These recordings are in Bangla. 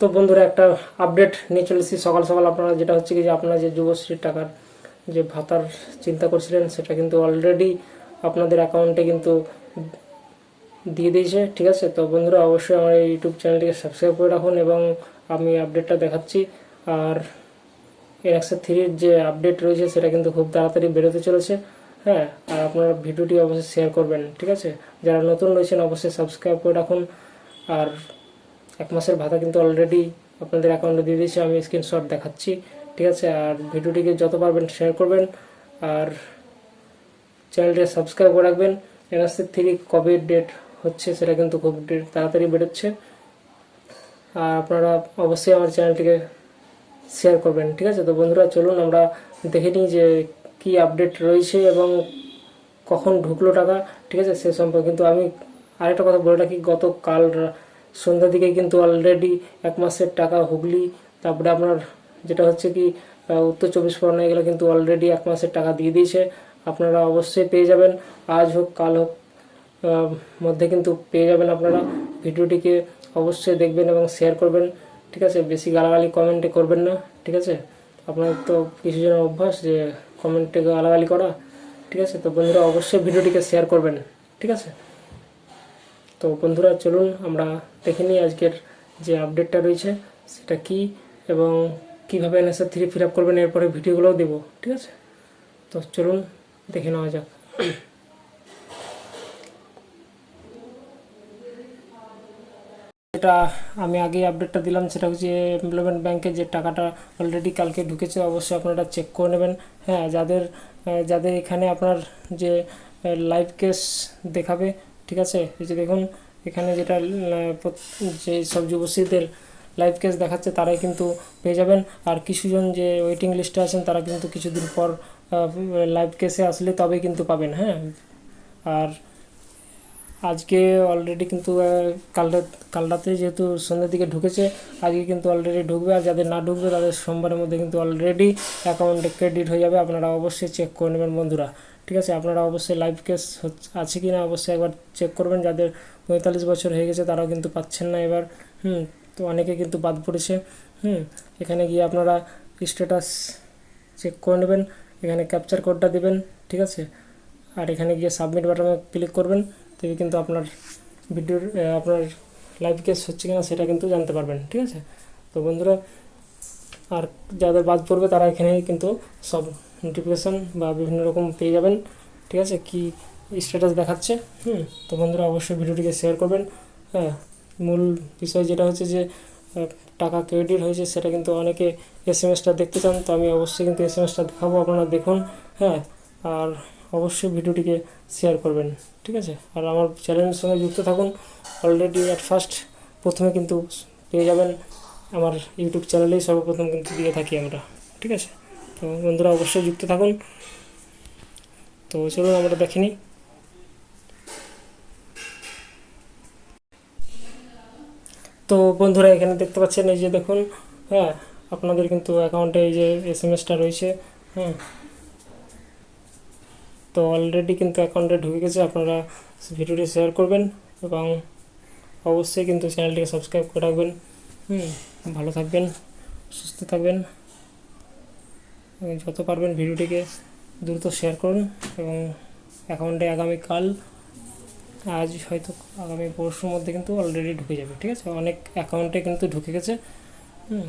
বন্ধুরা একটা আপডেট নিয়ে চলেছি সকাল সকাল আপনারা যেটা হচ্ছে কি যে আপনারা যে যুবশ্রীর টাকার যে ভাতার চিন্তা করছিলেন, সেটা কিন্তু অলরেডি আপনাদের অ্যাকাউন্টে কিন্তু দিয়ে দিয়েছে, ঠিক আছে? তো বন্ধুরা অবশ্যই আমার এই ইউটিউব চ্যানেলটিকে সাবস্ক্রাইব করে রাখুন এবং আমি আপডেটটা দেখাচ্ছি। আর এনএক্সের থ্রির যে আপডেট রয়েছে, সেটা কিন্তু খুব তাড়াতাড়ি বেরোতে চলেছে হ্যাঁ? আর আপনারা ভিডিওটি অবশ্যই শেয়ার করবেন, ঠিক আছে? যারা নতুন রয়েছেন, অবশ্যই সাবস্ক্রাইব করে রাখুন। আর এক মাসের ভাতা কিন্তু অলরেডি আপনাদের অ্যাকাউন্টে দিয়ে দিয়েছি, আমি স্ক্রিনশট দেখাচ্ছি, ঠিক আছে? আর ভিডিওটিকে যত পারবেন শেয়ার করবেন, আর চ্যানেলটি সাবস্ক্রাইব করে রাখবেন। এনএসসি থ্রি কবে ডেট হচ্ছে সেটা কিন্তু খুব তাড়াতাড়ি বেরোচ্ছে। আর আপনারা অবশ্যই আমার চ্যানেলটিকে শেয়ার করবেন, ঠিক আছে? তো বন্ধুরা, চলুন আমরা দেখে নিই যে কি আপডেট রয়েছে এবং কখন ঢুকলো টাকা, ঠিক আছে? সে সম্পর্কে কিন্তু আমি আরেকটা কথা বলে রাখি, গতকাল সন্ধ্যার দিকে কিন্তু অলরেডি এক মাসের টাকা হুগলি, তারপরে আপনার যেটা হচ্ছে কি উত্তর চব্বিশ পরগনা, এগুলো কিন্তু অলরেডি এক মাসের টাকা দিয়ে দিয়েছে। আপনারা অবশ্যই পেয়ে যাবেন। আজ হোক, কাল হোক মধ্যে কিন্তু পেয়ে যাবেন আপনারা। ভিডিওটিকে অবশ্যই দেখবেন এবং শেয়ার করবেন। ঠিক আছে? বেশি গালাগালি কমেন্টে করবেন না। ঠিক আছে? আপনার তো কিছু জনের অভ্যাস যে কমেন্টে গালাগালি করা। ঠিক আছে? তো বন্ধুরা, অবশ্যই ভিডিওটিকে শেয়ার করবেন। ঠিক আছে? তো বন্ধুরা, চলুন আমরা দেখে নিই আজকের যে আপডেটটা রয়েছে, সেটা কি এবং কীভাবে এনএসআর থ্রি ফিল আপ করবেন, এরপরে ভিডিওগুলোও দেবো, ঠিক আছে? তো চলুন দেখে নেওয়া যাক। যেটা আমি আগেই আপডেটটা দিলাম, সেটা হচ্ছে এমপ্লয়মেন্ট ব্যাংকে যে টাকাটা অলরেডি কালকে ঢুকেছে, অবশ্যই আপনারা চেক করে নেবেন। হ্যাঁ যাদের যাদের এখানে আপনার যে লাইভ কেস দেখাবে ঠিক আছে? এই যে দেখুন, এখানে যেটা যে সব যুবশ্রীদের লাইভ কেস দেখাচ্ছে, তারাই কিন্তু পেয়ে যাবেন। আর কিছুজন যে ওয়েটিং লিস্টে আছেন, তারা কিন্তু কিছুদিন পর লাইভ কেসে আসলে তবেই কিন্তু পাবেন হ্যাঁ? আর আজকে অলরেডি কিন্তু কাল কাল রাতে যেহেতু সন্ধ্যের দিকে ঢুকেছে, আজকে কিন্তু অলরেডি ঢুকবে। আর যাদের না ঢুকবে, তাদের সোমবারের মধ্যে কিন্তু অলরেডি অ্যাকাউন্টে ক্রেডিট হয়ে যাবে। আপনারা অবশ্যই চেক করে নেবেন, বন্ধুরা। ঠিক আছে? আপনারা অবশ্যই লাইভ কেস আছে কি না অবশ্যই একবার চেক করবেন। যাদের পঁয়তাল্লিশ বছর হয়ে গেছে, তারাও কিন্তু পাচ্ছেন না এবার। হুম, তো অনেকে কিন্তু বাদ পড়েছে। হুম, এখানে গিয়ে আপনারা স্ট্যাটাস চেক করে নেবেন। এখানে ক্যাপচার কোডটা দেবেন, ঠিক আছে? আর এখানে গিয়ে সাবমিট বাটনে ক্লিক করবেন। তবে কিন্তু আপনার ভিডিওর আপনার লাইভ কেস হচ্ছে কিনা সেটা কিন্তু জানতে পারবেন, ঠিক আছে? তো বন্ধুরা, আর যাদের বাদ পড়বে, তারা এখানে কিন্তু সব নোটিফিকেশান বা বিভিন্ন রকম পেয়ে যাবেন, ঠিক আছে? কি স্ট্যাটাস দেখাচ্ছে? হুম, তো বন্ধুরা অবশ্যই ভিডিওটিকে শেয়ার করবেন। হ্যাঁ মূল বিষয় যেটা হচ্ছে যে টাকা ক্রেডিট হয়েছে সেটা কিন্তু অনেকে এস এম এসটা দেখতে চান, তো আমি অবশ্যই কিন্তু এস এম এসটা দেখাবো, আপনারা দেখুন হ্যাঁ? আর অবশ্যই ভিডিওটিকে শেয়ার করবেন, ঠিক আছে? আর আমার চ্যানেলের সঙ্গে যুক্ত থাকুন অলরেডি অ্যাট ফার্স্ট প্রথমে কিন্তু পেয়ে যাবেন, আমার ইউটিউব চ্যানেলেই সর্বপ্রথম কিন্তু দিয়ে থাকি আমরা, ঠিক আছে? তো বন্ধুরা অবশ্যই যুক্ত থাকুন। তো চলুন, আমরা দেখে নিই। তো বন্ধুরা, এখানে দেখতে পাচ্ছেন এই যে দেখুন হ্যাঁ আপনাদের কিন্তু অ্যাকাউন্টে এই যে এস এম এসটা রয়েছে হ্যাঁ। তো অলরেডি কিন্তু অ্যাকাউন্টে ঢুকে গেছে, আপনারা ভিডিওটি শেয়ার করবেন এবং অবশ্যই কিন্তু চ্যানেলটিকে সাবস্ক্রাইব করে রাখবেন। হুম, ভালো থাকবেন, সুস্থ থাকবেন। যত পারবেন ভিডিওটিকে দ্রুত শেয়ার করুন এবং অ্যাকাউন্টে আগামীকাল আজ হয়তো আগামী পরশুর মধ্যে কিন্তু অলরেডি ঢুকে যাবে, ঠিক আছে? অনেক অ্যাকাউন্টে কিন্তু ঢুকে গেছে, হুম?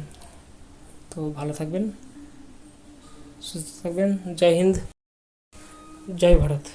তো ভালো থাকবেন, সুস্থ থাকবেন, জয় হিন্দ, জয় ভারত।